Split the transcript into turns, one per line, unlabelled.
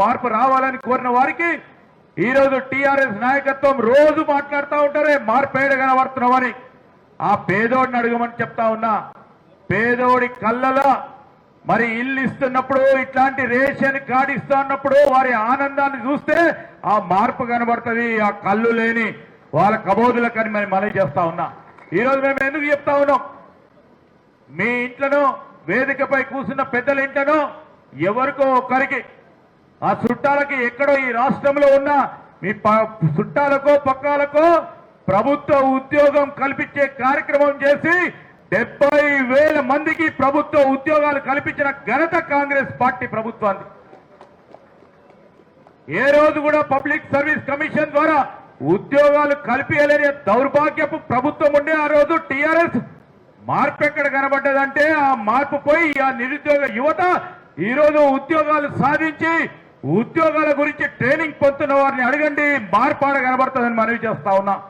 మార్పు రావాలని కోరిన వారికి ఈ రోజు టిఆర్ఎస్ నాయకత్వం రోజు మాట్లాడుతూ ఉంటారే మార్పేడ కనబడుతున్నామని ఆ పేదోడిని అడగమని చెప్తా ఉన్నా. పేదోడి కళ్ళలో మరి ఇల్లు ఇస్తున్నప్పుడు ఇట్లాంటి రేషన్ కార్డు ఇస్తా ఉన్నప్పుడు వారి ఆనందాన్ని చూస్తే ఆ మార్పు కనబడుతుంది ఆ కళ్ళు లేని వాళ్ళ కబోదులకని మేము మనవి చేస్తా ఉన్నా. ఈరోజు మేము ఎందుకు చెప్తా ఉన్నాం? మీ ఇంట్లోనో వేదికపై కూర్చున్న పెద్దల ఇంట్లోనో ఎవరికో ఒకరికి ఆ చుట్టాలకి ఎక్కడో ఈ రాష్ట్రంలో ఉన్న మీ ప- చుట్టాలకో పక్కాలకో ప్రభుత్వ ఉద్యోగం కల్పించే కార్యక్రమం చేసి డెబ్బై వేల మందికి ప్రభుత్వ ఉద్యోగాలు కల్పించిన ఘనత కాంగ్రెస్ పార్టీ ప్రభుత్వానికి. ఏ రోజు కూడా పబ్లిక్ సర్వీస్ కమిషన్ ద్వారా ఉద్యోగాలు కల్పించలేని దౌర్భాగ్యపు ప్రభుత్వం ఉండే ఆ రోజు టీఆర్ఎస్ మార్పు ఎక్కడ కనబడ్డదంటే ఆ మార్పు పోయి ఆ నిరుద్యోగ యువత ఈ రోజు ఉద్యోగాలు సాధించి ఉద్యోగాల గురించి ట్రైనింగ్ పొందుతున్న వారిని అడగండి. మార్పాడ కనబడుతుందని మనవి చేస్తా ఉన్నా.